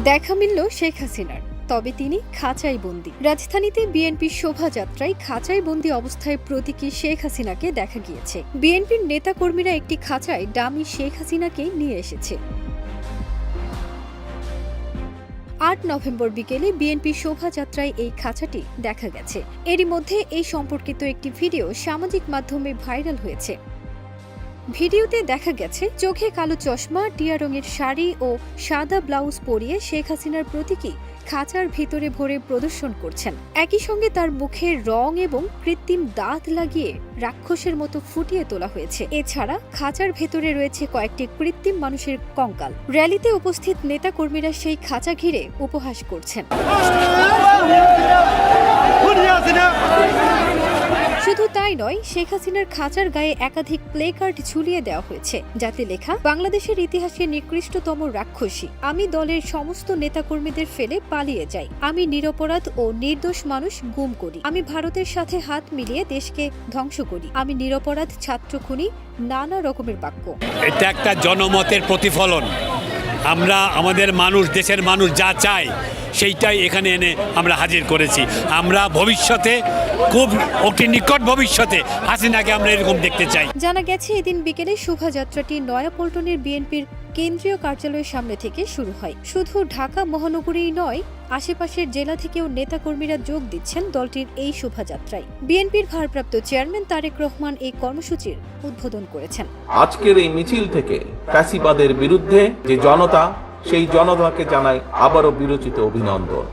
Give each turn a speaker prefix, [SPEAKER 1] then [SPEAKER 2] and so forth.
[SPEAKER 1] দেখা মিলল শেখ হাসিনার। তবে তিনি খাঁচাই বন্দি। রাজধানীতে বিএনপির শোভাযাত্রায় খাঁচাই বন্দি অবস্থায় প্রতীকী শেখ হাসিনাকে দেখা গিয়েছে। বিএনপির নেতাকর্মীরা একটি খাঁচায় ডামি শেখ হাসিনাকে নিয়ে এসেছে। আট নভেম্বর বিকেলে বিএনপি শোভাযাত্রায় এই খাঁচাটি দেখা গেছে। এরই মধ্যে এই সম্পর্কিত একটি ভিডিও সামাজিক মাধ্যমে ভাইরাল হয়েছে। ভিডিওতে দেখা গেছে, চোখে কালো চশমা, টিয়া রঙের শাড়ি ও সাদা ব্লাউজ পরিয়ে শেখ হাসিনার প্রতীকী খাঁচার ভিতরে ভরে প্রদর্শন করছেন। একই সঙ্গে তার মুখের রং এবং কৃত্রিম দাঁত লাগিয়ে রাক্ষসের মতো ফুটিয়ে তোলা হয়েছে। এছাড়া খাঁচার ভেতরে রয়েছে কয়েকটি কৃত্রিম মানুষের কঙ্কাল। র্যালিতে উপস্থিত নেতাকর্মীরা সেই খাঁচা ঘিরে উপহাস করছেন শুধু তাই নয়, শেখ হাসিনার খাঁচার গায়ে একাধিক প্লে কার্ড ঝুলিয়ে দেওয়া হয়েছে। যাতে লেখা, বাংলাদেশের ইতিহাসে নিকৃষ্টতম রাক্ষসী। আমি দলের সমস্ত নেতাকর্মীদের ফেলে পালিয়ে যাই। আমি নিরপরাধ ও নির্দোষ মানুষ গুম করি। আমি ভারতের সাথে হাত মিলিয়ে দেশকে ধ্বংস করি। আমি নিরপরাধ ছাত্র খুনি, নানা রকমের বাক্য।
[SPEAKER 2] এটা একটা জনমতের প্রতিফলন। আমরা আমাদের মানুষ, দেশের মানুষ যা চায়, সেইটাই এখানে এনে আমরা হাজির করেছি। আমরা ভবিষ্যতে খুব অতি নিকট ভবিষ্যতে হাসিনাকে আমরা এরকম দেখতে চাই।
[SPEAKER 1] জানা গেছে, এদিন বিকেলে শোভাযাত্রাটি নয়াপল্টনের বিএনপির কেন্দ্রীয় কার্যালয়ের সামনে থেকে শুরু হয়। শুধু ঢাকা মহানগরীই নয়, আশেপাশের জেলা থেকেও নেতাকর্মীরা যোগ দিচ্ছেন দলটির এই শোভাযাত্রায়। বিএনপির ভারপ্রাপ্ত চেয়ারম্যান তারেক রহমান এই কর্মসূচির উদ্বোধন করেছেন।
[SPEAKER 3] আজকের এই মিছিল থেকে ফ্যাসিবাদের বিরুদ্ধে যে জনতা, সেই জনতাকে জানাই আবারও বিরোচিত অভিনন্দন।